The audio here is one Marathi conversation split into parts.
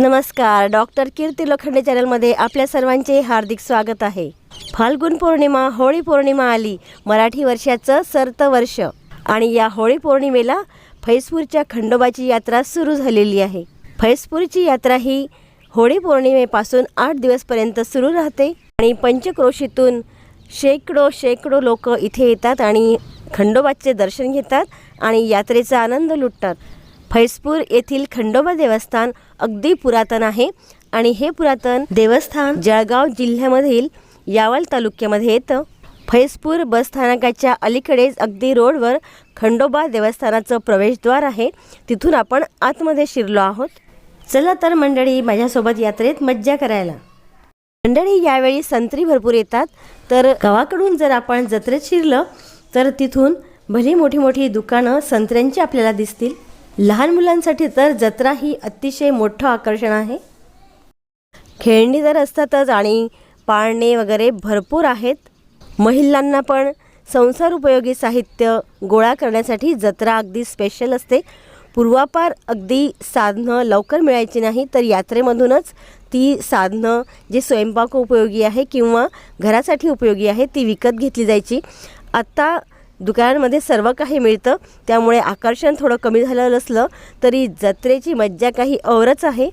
नमस्कार. डॉक्टर कीर्ती लोखंडे चॅनलमध्ये आपल्या सर्वांचे हार्दिक स्वागत आहे. फाल्गुन पौर्णिमा होळी पौर्णिमा आली. मराठी वर्षाचं सर्त वर्ष. आणि या होळी पौर्णिमेला फैसपूरच्या खंडोबाची यात्रा सुरू झालेली आहे. फैसपूरची यात्रा ही होळी पौर्णिमेपासून आठ दिवसपर्यंत सुरू राहते. आणि पंचक्रोशीतून शेकडो शेकडो लोक इथे येतात आणि खंडोबाचे दर्शन घेतात आणि यात्रेचा आनंद लुटतात. फैसपूर येथील खंडोबा देवस्थान अगदी पुरातन आहे. आणि हे पुरातन देवस्थान जळगाव जिल्ह्यामधील यावल तालुक्यामध्ये येतं. फैसपूर बसस्थानकाच्या अलीकडेच अगदी रोडवर खंडोबा देवस्थानाचं प्रवेशद्वार आहे. तिथून आपण आतमध्ये शिरलो आहोत. चला तर मंडळी माझ्यासोबत यात्रेत मज्जा करायला. मंडळी यावेळी संत्री भरपूर येतात. तर गावाकडून जर आपण जत्रेत शिरलं तर तिथून भली मोठी मोठी दुकानं संत्र्यांची आपल्याला दिसतील. लहान मुलांसाठी तर जत्रा ही अतिशय मोठं आकर्षण आहे. खेळणी तर असतातच आणि पाळणे वगैरे भरपूर आहेत. महिलांना पण संसार उपयोगी साहित्य गोळा करण्यासाठी जत्रा अगदी स्पेशल असते. पूर्वापार अगदी साधनं लवकर मिळायची नाही तर यात्रेमधूनच ती साधनं जे स्वयंपाक उपयोगी आहे किंवा घरासाठी उपयोगी आहे ती विकत घेतली जायची. आत्ता दुकानांमध्ये सर्व काही मिळतं. त्यामुळे आकर्षण थोडं कमी झालं असलं तरी जत्रेची मज्जा काही औरच आहे.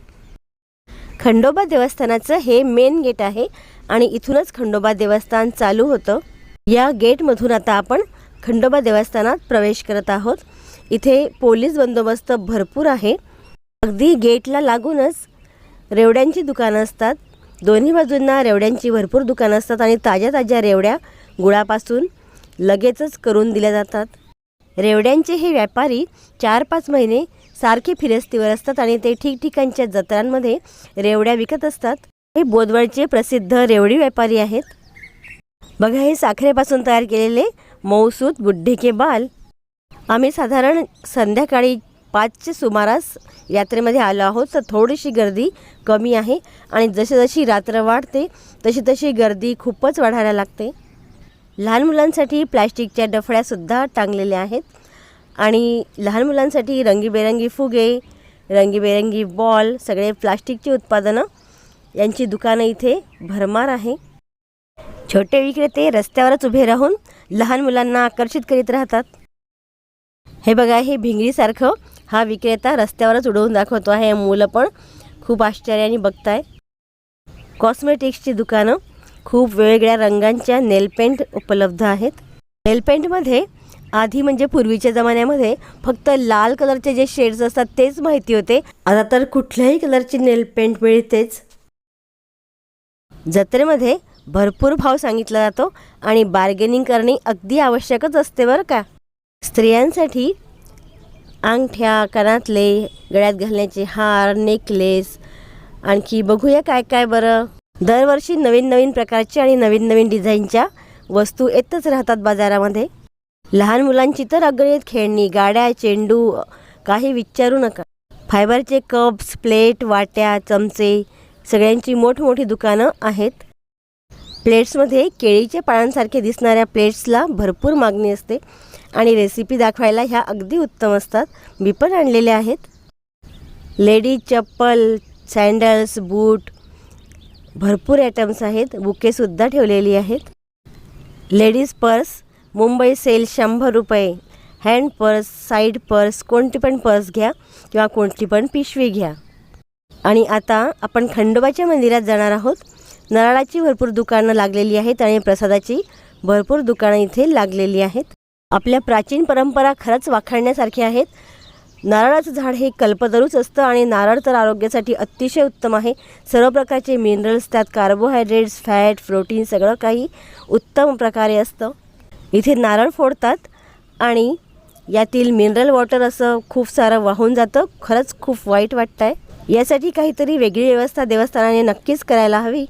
खंडोबा देवस्थानाचं हे मेन गेट आहे आणि इथूनच खंडोबा देवस्थान चालू होतं. या गेटमधून आता आपण खंडोबा देवस्थानात प्रवेश करत आहोत. इथे पोलीस बंदोबस्त भरपूर आहे. अगदी गेटला लागूनच रेवड्यांची दुकानं असतात. दोन्ही बाजूंना रेवड्यांची भरपूर दुकानं असतात आणि ताज्या ताज्या रेवड्या गुळापासून लगेचच करून दिल्या जातात. रेवड्यांचे हे व्यापारी चार पाच महिने सारखे फिरस्तीवर असतात आणि ते ठिकठिकाणच्या जत्रांमध्ये रेवड्या विकत असतात. हे बोदवळचे प्रसिद्ध रेवडी व्यापारी आहेत. बघा हे साखरेपासून तयार केलेले मौसूद बुड्ढे के बाल. आम्ही साधारण संध्याकाळी पाचच्या सुमारास यात्रेमध्ये आलो आहोत तर थोडीशी गर्दी कमी आहे आणि जशी जशी रात्र वाढते तशी तशी गर्दी खूपच वाढायला लागते. लहान मुलांसाठी प्लॅस्टिकच्या डफळ्यासुद्धा टांगलेल्या आहेत. आणि लहान मुलांसाठी रंगीबेरंगी फुगे रंगीबेरंगी बॉल सगळे प्लास्टिकची उत्पादनं यांची दुकानं इथे भरमार आहे. छोटे विक्रेते रस्त्यावरच उभे राहून लहान मुलांना आकर्षित करीत राहतात. हे बघा हे भिंगरीसारखं हा विक्रेता रस्त्यावरच उडवून दाखवतो आहे. मुलं पण खूप आश्चर्याने बघताय. कॉस्मेटिक्सची दुकानं खूप वेगवेगळ्या रंगांच्या नेलपेंट उपलब्ध आहेत. नेलपेंटमध्ये आधी म्हणजे पूर्वीच्या जमान्यामध्ये फक्त लाल कलरचे जे शेड्स असतात तेच माहिती होते. आता तर कुठल्याही कलरची नेलपेंट मिळतेच. जत्रेमध्ये भरपूर भाव सांगितला जातो आणि बार्गेनिंग करणे अगदी आवश्यकच असते बरं का. स्त्रियांसाठी अंगठ्या कानातले गळ्यात घालण्याचे हार नेकलेस आणखी बघूया काय काय बरं. दरवर्षी नवीन नवीन प्रकारचे आणि नवीन नवीन डिझाईनच्या वस्तू येतच राहतात बाजारामध्ये. लहान मुलांची तर अगणित खेळणी गाड्या चेंडू काही विचारू नका. फायबरचे कप्स प्लेट वाट्या चमचे सगळ्यांची मोठमोठी दुकानं आहेत. प्लेट्समध्ये केळीच्या पानांसारखे दिसणाऱ्या प्लेट्सला भरपूर मागणी असते आणि रेसिपी दाखवायला ह्या अगदी उत्तम असतात. मी पण आणलेल्या आहेत. लेडीज चप्पल सँडल्स बूट भरपूर आयटम्स आहेत. बुकेसुद्धा ठेवलेली आहेत. लेडीज पर्स मुंबई सेल शंभर रुपये. हँड पर्स साईड पर्स कोणती पण पर्स घ्या किंवा कोणती पण पिशवी घ्या. आणि आता आपण खंडोबाच्या मंदिरात जाणार आहोत. नारळाची भरपूर दुकानं लागलेली आहेत आणि प्रसादाची भरपूर दुकानं इथे लागलेली आहेत. आपल्या प्राचीन परंपरा खरंच वाखाणण्यासारख्या आहेत. नारळाचं झाड हे कल्पतरूच असतं आणि नारळ तर आरोग्यासाठी अतिशय उत्तम आहे. सर्व प्रकारचे मिनरल्स त्यात कार्बोहायड्रेट्स फॅट प्रोटीन सगळं काही उत्तम प्रकारे असतं. इथे नारळ फोडतात आणि यातील मिनरल वॉटर असं खूप सारं वाहून जातं. खरंच खूप वाईट वाटतं आहे यासाठी काहीतरी वेगळी व्यवस्था देवस्थानाने नक्कीच करायला हवी.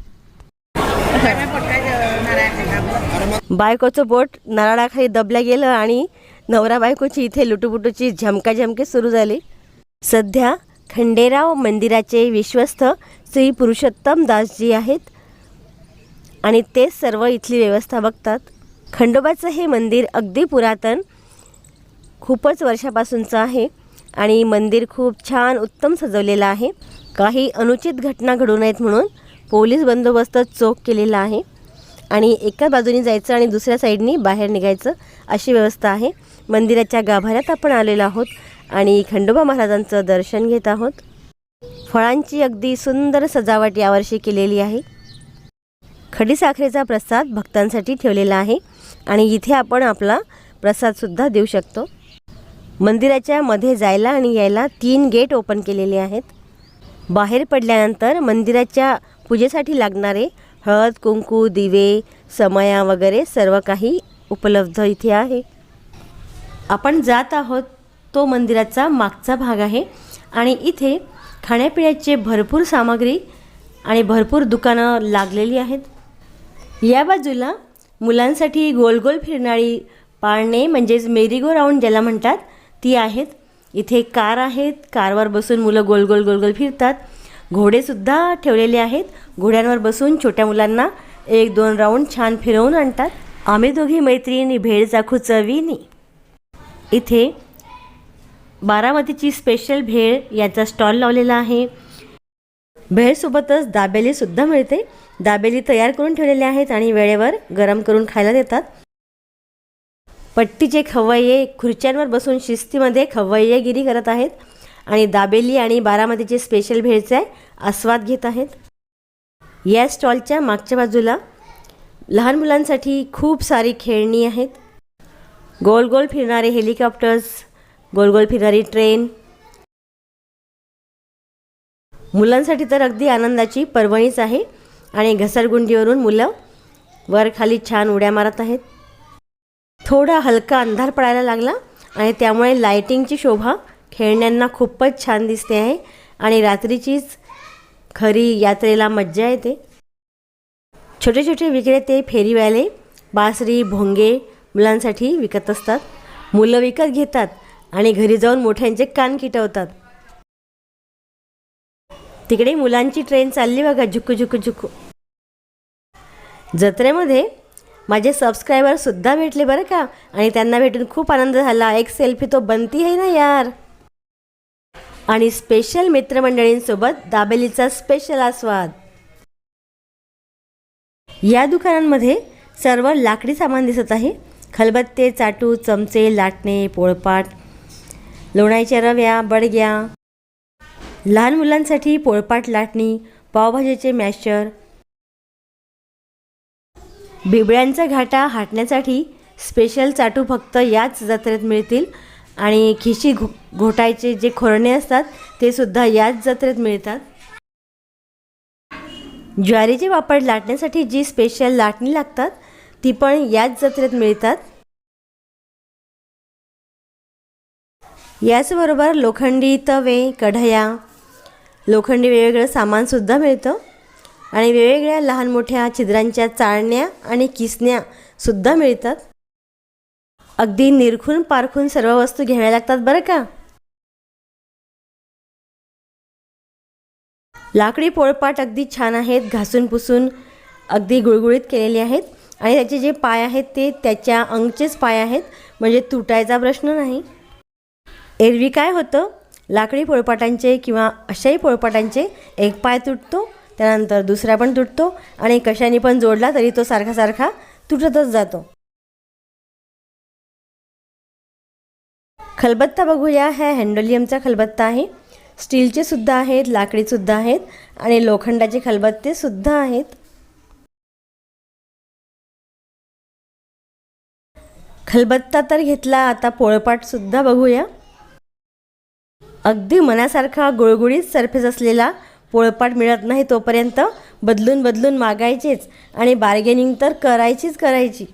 बायकोचं बोट नारळाखाली दबल्या गेलं आणि नवरा बायकोची इथे लुटुपुटूची झमकाझमकी सुरू झाली. सध्या खंडेराव मंदिराचे विश्वस्त श्री पुरुषोत्तम दासजी आहेत आणि तेच सर्व इथली व्यवस्था बघतात. खंडोबाचं हे मंदिर अगदी पुरातन खूपच वर्षापासूनचं आहे आणि मंदिर खूप छान उत्तम सजवलेलं आहे. काही अनुचित घटना घडू नयेत म्हणून पोलीस बंदोबस्त चोख केलेला आहे आणि एका बाजूने जायचं आणि दुसऱ्या साईडनी बाहेर निघायचं अशी व्यवस्था आहे. मंदिराच्या गाभाऱ्यात आपण आलेलो आहोत आणि खंडोबा महाराजांचं दर्शन घेत आहोत. फळांची अगदी सुंदर सजावट यावर्षी केलेली आहे. खडीसाखरेचा प्रसाद भक्तांसाठी ठेवलेला आहे आणि इथे आपण आपला प्रसादसुद्धा देऊ शकतो. मंदिराच्या मध्ये जायला आणि यायला तीन गेट ओपन केलेले आहेत. बाहेर पडल्यानंतर मंदिराच्या पूजेसाठी लागणारे हळद कुंकू दिवे समया वगैरे सर्व काही उपलब्ध इथे आहे. आपण जात आहोत तो मंदिराचा मागचा भाग आहे. आणि इथे खाण्यापिण्याचे भरपूर सामग्री आणि भरपूर दुकानं लागलेली आहेत. या बाजूला मुलांसाठी गोल गोल फिरणारी पाळणे म्हणजेच मेरीगो राऊंड ज्याला म्हणतात ती आहेत. इथे कार आहेत. कारवर बसून मुलं गोल गोल गोल गोल फिरतात घोडेसुद्धा ठेवलेले आहेत. घोड्यांवर बसून छोट्या मुलांना एक दोन राऊंड छान फिरवून आणतात. आम्ही दोघी मैत्रिणी भेळ चाखू चवीनी. इथे बारामतीची स्पेशल भेळ याचा स्टॉल लावलेला आहे. भेळसोबतच दाबेलीसुद्धा मिळते. दाबेली तयार करून ठेवलेले आहेत आणि वेळेवर गरम करून खायला देतात. पट्टीचे खवय्ये खुर्च्यांवर बसून शिस्तीमध्ये खवय्येगिरी करत आहेत आणि दाबेली आणि बारामतीचे स्पेशल भेळचे आस्वाद घेत आहेत. या स्टॉलच्या मागच्या बाजूला लहान मुलांसाठी खूप सारी खेळणी आहेत. गोल गोल फिरणारे हेलिकॉप्टर्स गोल गोल फिरणारी ट्रेन. मुलांसाठी तर अगदी आनंदाची पर्वणीच आहे आणि घसरगुंडीवरून मुलं वर खाली छान उड्या मारत आहेत. थोडा हलका अंधार पडायला लागला आणि त्यामुळे लायटिंगची शोभा खेळण्यांना खूपच छान दिसते आहे आणि रात्रीचीच खरी यात्रेला मज्जा येते. छोटे छोटे विक्रेते फेरीवाले बासरी भोंगे मुलांसाठी विकत असतात. मुलं विकत घेतात आणि घरी जाऊन मोठ्यांचे कान किटवतात. तिकडे मुलांची ट्रेन चालली बघा झुकू झुकू झुकू. जत्रेमध्ये माझे सबस्क्रायबरसुद्धा भेटले बरं का? आणि त्यांना भेटून खूप आनंद झाला. एक सेल्फी तो बनती आहे ना यार? आणि स्पेशल मित्रमंडळींसोबत दाबेलीचा स्पेशल आस्वाद. या दुकानांमध्ये सर्व लाकडी सामान दिसत आहे. खलबत्ते चाटू चमचे लाटणे पोळपाट. लोणाच्या रव्या बडग्या. लहान मुलांसाठी पोळपाट लाटणी पावभाजीचे मॅशर. बिबळ्यांचा घाटा हाटण्यासाठी स्पेशल चाटू फक्त याच जत्रेत मिळतील आणि खिशी घो घोटायचे जे खोरणे असतात ते सुद्धा याच जत्रेत मिळतात. ज्वारीचे वापर लाटण्यासाठी जी स्पेशल लाटणी लागतात ती पण याच जत्रेत मिळतात. याचबरोबर लोखंडी तवे कढया लोखंडी वेगवेगळं सामानसुद्धा मिळतं. आणि वेगवेगळ्या लहान मोठ्या छिद्रांच्या चाळण्या आणि किसण्यासुद्धा मिळतात. अगदी निरखून पारखून सर्व वस्तू घ्याव्या लागतात बरं का? लाकडी पोळपाट अगदी छान आहेत घासून पुसून अगदी गुळगुळीत केलेले आहेत. आणि त्याचे जे पाय आहेत ते त्याच्या अंगचेच पाय आहेत. म्हणजे तुटायचा प्रश्न नाही. एरवी काय होतं? लाकडी पोळपाटांचे किंवा अशाही पोळपाटांचे एक पाय तुटतो त्यानंतर दुसरा पण तुटतो आणि कशाने पण जोडला तरी तो सारखा सारखा तुटतच जातो. खलबत्ता बघूया. ह्या हँडोलियमचा खलबत्ता आहे. स्टीलचे सुद्धा आहेत लाकडीसुद्धा आहेत आणि लोखंडाचे खलबत्ते सुद्धा आहेत. खलबत्ता तर घेतला. आता पोळपाटसुद्धा बघूया. अगदी मनासारखा गुळगुळीत सरफेस असलेला पोळपाट मिळत नाही तोपर्यंत बदलून बदलून मागायचेच आणि बार्गेनिंग तर करायचीच करायची.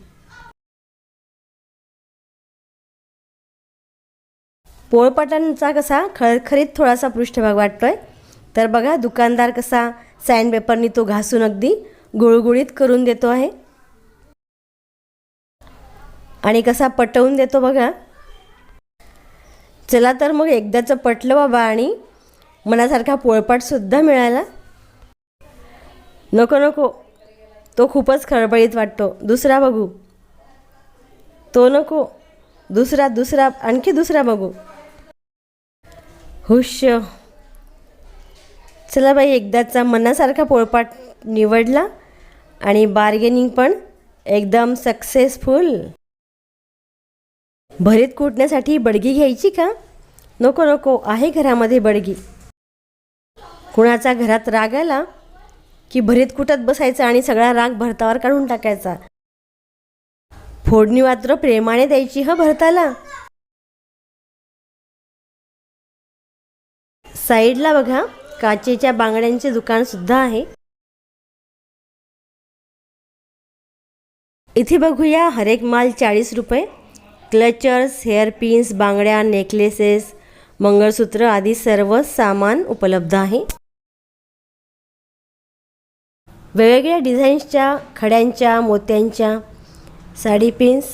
पोळपाटांचा कसा खळखरीत थोडासा पृष्ठभाग वाटतोय. तर बघा दुकानदार कसा सँडपेपरनी तो घासून अगदी गुळगुळीत करून देतो आहे. आणि कसा पटवून देतो बघा. चला तर मग एकदाचं पटलं बाबा आणि मनासारखा पोळपाटसुद्धा मिळाला. नको नको. तो खूपच खळबळीत वाटतो. दुसरा बघू. तो नको. दुसरा दुसरा आणखी दुसरा बघू. हुश. चला बाई एकदाचा मनासारखा पोळपाट निवडला आणि बार्गेनिंग पण एकदम सक्सेसफुल भरीत कुटण्यासाठी बडगी घ्यायची का? नको नको आहे घरामध्ये बडगी. कुणाचा घरात राग आला की भरीत कुटत बसायचा आणि सगळा राग भरतावर काढून टाकायचा? फोडणी मात्र प्रेमाने द्यायची ह भरताला? साईडला बघा काचेच्या बांगड्यांचे दुकान सुद्धा आहे. इथे बघूया हरेक माल चाळीस रुपये. क्लचर्स हेअर पिन्स बांगड्या नेकलेसेस मंगळसूत्र आदी सर्व सामान उपलब्ध आहे. वेगवेगळ्या डिझाईन्सच्या खड्यांच्या मोत्यांच्या साडी पिन्स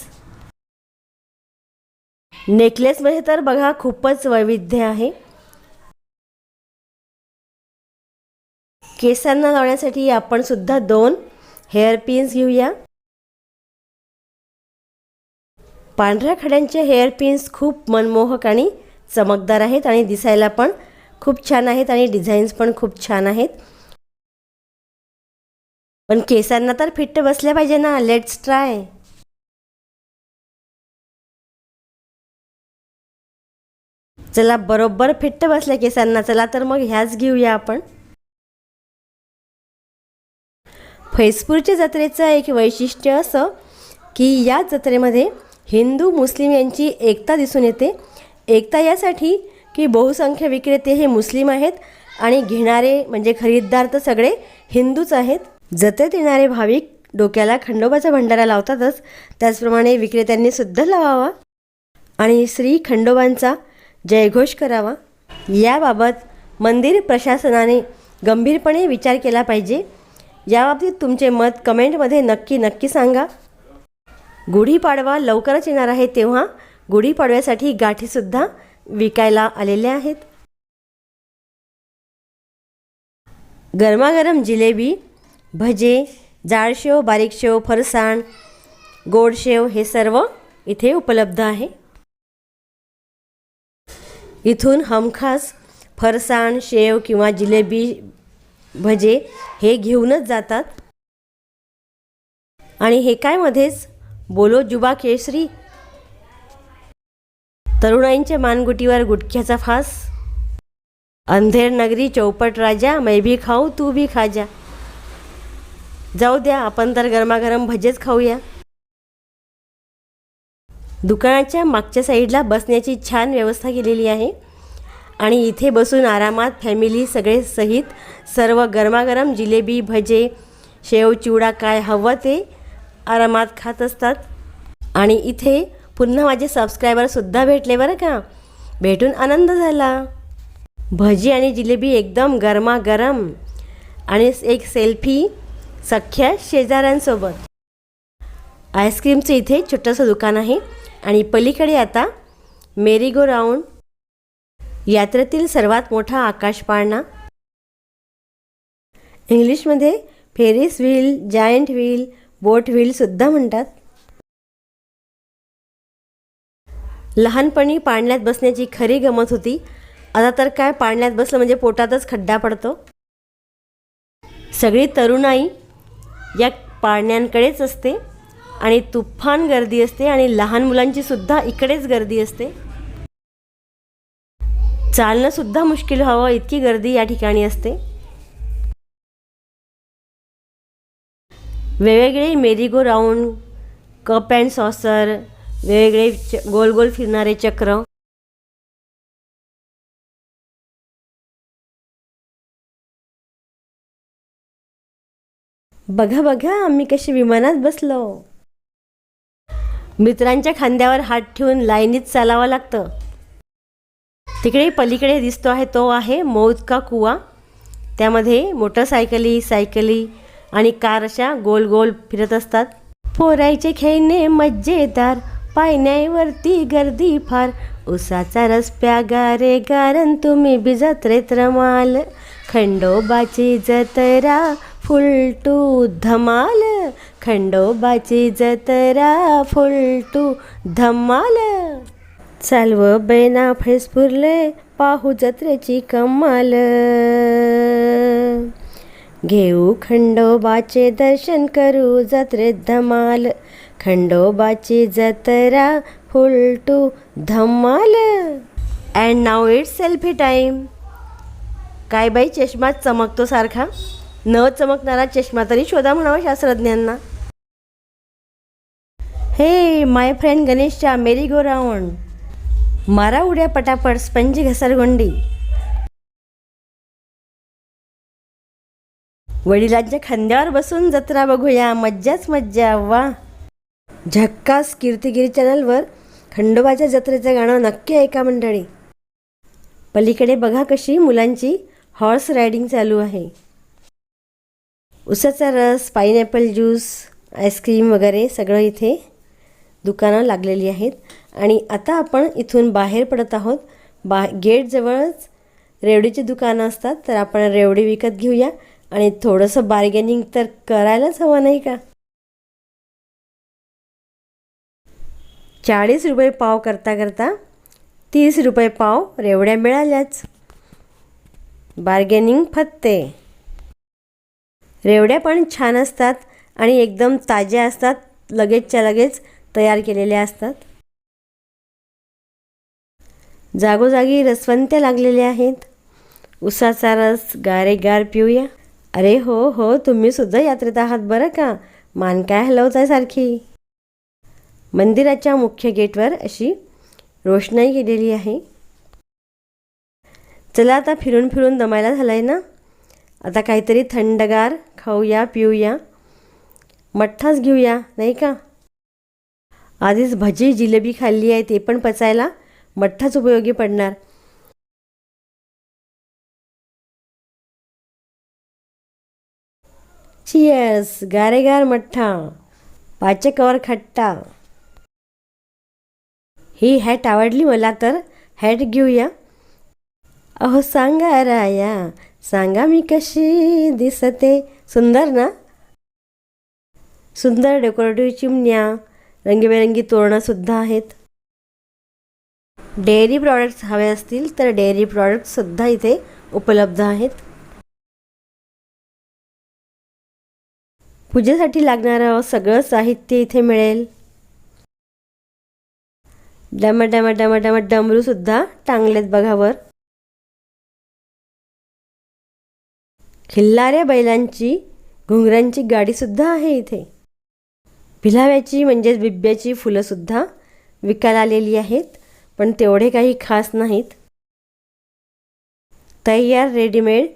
नेकलेसमध्ये तर बघा खूपच वैविध्य आहे. केसांना लावण्यासाठी आपण सुद्धा दोन हेअर पिन्स घेऊया. पांढऱ्या खड्यांचे हेअर पिन्स खूप मनमोहक आणि चमकदार आहेत आणि दिसायला पण खूप छान आहेत आणि डिझाईन्स पण खूप छान आहेत. पण केसांना तर फिट्ट बसल्या पाहिजे ना लेट्स ट्राय चला बरोबर फिट्ट बसल्या केसांना चला तर मग ह्याच घेऊया आपण. फैजपूरच्या जत्रेचं एक वैशिष्ट्य असं की या जत्रेमध्ये हिंदू मुस्लिम यांची एकता दिसून येते. एकता यासाठी की बहुसंख्य विक्रेते हे मुस्लिम आहेत आणि घेणारे म्हणजे खरीददार तर सगळे हिंदूच आहेत. जत्रेत येणारे भाविक डोक्याला खंडोबाचा भंडारा लावतातच. त्याचप्रमाणे विक्रेत्यांनी सुद्धा लावावा आणि श्री खंडोबांचा जयघोष करावा. याबाबत मंदिर प्रशासनाने गंभीरपणे विचार केला पाहिजे. याबाबतीत तुमचे मत कमेंटमध्ये नक्की नक्की सांगा. गुढीपाडवा लवकरच येणार आहे तेव्हा गुढीपाडव्यासाठी गाठीसुद्धा विकायला आलेल्या आहेत. गरमागरम जिलेबी भजे जाडशेव बारीक शेव फरसाण गोड शेव हे सर्व इथे उपलब्ध आहे. इथून हमखास फरसाण शेव किंवा जिलेबी भजे हे घेऊनच जातात. आणि हे काय मध्येच बोलो जुबा केसरी. तरुणाईंच्या मानगुटीवर गुटख्याचा फास. अंधेर नगरी चौपट राजा मै भी खाऊ तू भी खा जा जाऊ द्या आपण तर गरमागरम भजेच खाऊया. दुकानाच्या मागच्या साईडला बसण्याची छान व्यवस्था केलेली आहे. आणि इथे बसून आरामात फॅमिली सगळे सहित सर्व गरमागरम जिलेबी भजे शेव चिवडा काय हवं ते आरामात खात असतात. आणि इथे पुन्हा माझे सबस्क्रायबरसुद्धा भेटले बरं का. भेटून आनंद झाला. भजी आणि जिलेबी एकदम गरमागरम. आणि एक सेल्फी सख्या शेजाऱ्यांसोबत. आईस्क्रीमचं इथे छोटंसं दुकान आहे. आणि पलीकडे आता मेरी गो राऊंड यात्रेतील सर्वात मोठा आकाश पाळणा इंग्लिशमध्ये Ferris wheel giant wheel boat व्हीलसुद्धा म्हणतात. लहानपणी पाळण्यात बसण्याची खरी गमत होती. आता तर काय पाळण्यात बसलं म्हणजे पोटातच खड्डा पडतो. सगळी तरुणाई या पाळण्यांकडेच असते आणि तुफान गर्दी असते आणि लहान मुलांची सुद्धा इकडेच गर्दी असते. चालणंसुद्धा मुश्किल व्हावं इतकी गर्दी या ठिकाणी असते. वेगवेगळे merry go round cup and saucer वेगवेगळे च गोल गोल फिरणारे चक्र. बघा बघा आम्ही कशी विमानात बसलो. मित्रांच्या खांद्यावर हात ठेवून लाईनीत चालावं लागतं. तिकडे पलीकडे दिसतो आहे तो आहे मौद का कुवा. त्यामध्ये मोटरसायकली सायकली आणि कार अशा गोल गोल फिरत असतात. पोरायचे खेळणे मज्जेदार पायण्यावरती गर्दी फार. उसाचा रस प्या गारे गारन तुम्ही बी जत्रेत रमाल. खंडोबाची जत्रा फुलटू धमाल. खंडोबाची जत्रा फुलटू धमाल. चालव बैना फैसपुरले पाहू जत्रेची कमाल. घेऊ खंडोबाचे दर्शन करू जत्रेत धमाल खंडोबाची जत्रा फुलटू धमाल अँड नाव इट्स सेल्फी टाईम काय बाई चष्मा चमकतो सारखा? न चमकणारा चष्मा तरी शोधा म्हणावा शास्त्रज्ञांना. Hey my friend गणेशच्या Mary go round मारा उड्या पटापट स्पंजी घसरगुंडी. वडिलांच्या खांद्यावर बसून जत्रा बघूया. मज्जाच मज्जा वा. झक्कास कीर्तिगिरी चॅनलवर खंडोबाच्या जत्रेचं गाणं नक्की ऐका मंडळी. पलीकडे बघा कशी मुलांची हॉर्स रायडिंग चालू आहे. उसाचा रस पाईनॅपल ज्यूस आईस्क्रीम वगैरे सगळं इथे दुकानं लागलेली आहेत. आणि आता आपण इथून बाहेर पडत आहोत. बा गेटजवळच रेवडीची दुकानं असतात तर आपण रेवडी विकत घेऊया. आणि थोडंसं बार्गेनिंग तर करायलाच हवं नाही का? चाळीस रुपये पाव करता करता तीस रुपये पाव रेवड्या मिळाल्याच. बार्गेनिंग फत्ते. रेवड्या पण छान असतात आणि एकदम ताज्या असतात लगेचच्या लगेच तयार केलेल्या असतात. जागोजागी रसवंत्या लागलेल्या आहेत. उसाचा रस गारेगार पिऊया. अरे हो हो तुम्ही सुद्धा यात्रेत आहात बरं का? मान काय हलवताय सारखी मंदिराच्या मुख्य गेटवर अशी रोषणाई केलेली आहे. चला आता फिरून फिरून दमायला झालं आहे ना? आता काहीतरी थंडगार खाऊया पिऊया. मठ्ठाच घेऊया नाही का? आधीच भजी जिलेबी खाल्ली आहे ते पण पचायला मठ्ठाच उपयोगी पडणार. चियर्स गारेगार मठ्ठा. पाचकवर खट्टा. ही हॅट आवडली मला तर. हॅट घेऊया. अहो सांगा राया. सांगा मी कशी दिसते. सुंदर ना? सुंदर डेकोरेटिव्ह चिमण्या. रंगीबेरंगी तोरणंसुद्धा आहेत. डेअरी प्रॉडक्ट्स हवे असतील तर डेअरी प्रॉडक्ट्ससुद्धा इथे उपलब्ध आहेत. पूजेसाठी लागणारं सगळं साहित्य इथे मिळेल. डमा डम डमा डम डमरूसुद्धा टांगलेत बघावर. खिल्लाऱ्या बैलांची घुंगरांची गाडीसुद्धा आहे इथे. भिलाव्याची म्हणजेच बिब्याची फुलंसुद्धा विकायला आलेली आहेत पण तेवढे काही खास नाहीत. तयार रेडीमेड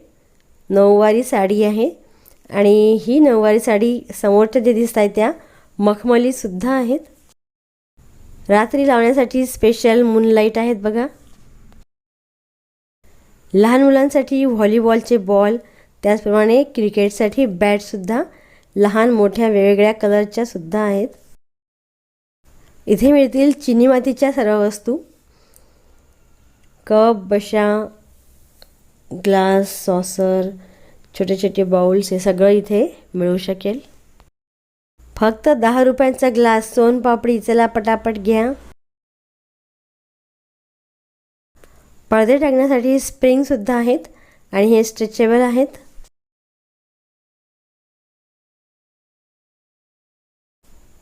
नऊवारी साडी आहे. आणि ही नऊवारी साडी समोरच्या जे दिसत आहेत त्या मखमलीसुद्धा आहेत. रात्री लावण्यासाठी स्पेशल मूनलाईट आहेत बघा. लहान मुलांसाठी व्हॉलीबॉलचे बॉल त्याचप्रमाणे क्रिकेटसाठी बॅटसुद्धा लहान मोठ्या वेगवेगळ्या कलरच्या सुद्धा आहेत. इथे मिळतील चिनी मातीच्या सर्व वस्तू. कप बशा ग्लास सॉसर छोटे छोटे बाउल्स हे सगळं इथे मिळू शकेल. फक्त दहा रुपयांचा ग्लास सोनपापडी चला पटापट घ्या. पडदे टाकण्यासाठी स्प्रिंगसुद्धा आहेत आणि हे स्ट्रेचेबल आहेत.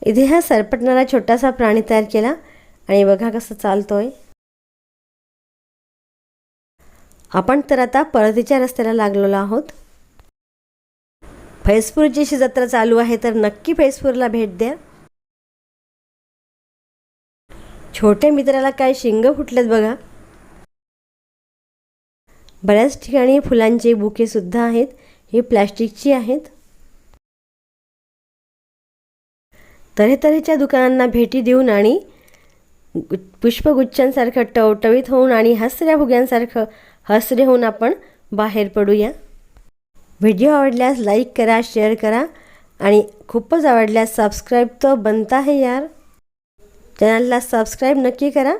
इथे हा सरपटणारा छोटासा प्राणी तयार केला आणि बघा कसं चालतोय. आपण तर आता परतीच्या रस्त्याला लागलेलो आहोत. फैजपूरची जत्रा चालू आहे तर नक्की फैजपूरला भेट द्या. छोट्या मित्राला काय शिंग फुटलेत बघा. बऱ्याच ठिकाणी फुलांचे बुके सुद्धा आहेत. ही प्लॅस्टिकची आहेत. तऱ्हेतऱ्हेच्या दुकानांना भेटी देऊन आणि पुष्पगुच्छांसारखं टवटवीत होऊन आणि हसऱ्या भुग्यांसारखं हसरे होऊन आपण बाहेर पडूया. व्हिडिओ आवडल्यास लाईक करा शेअर करा आणि खूपच आवडल्यास सबस्क्राईब तर बनता आहे यार. चॅनलला सबस्क्राईब नक्की करा.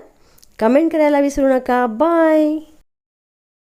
कमेंट करायला विसरू नका. बाय.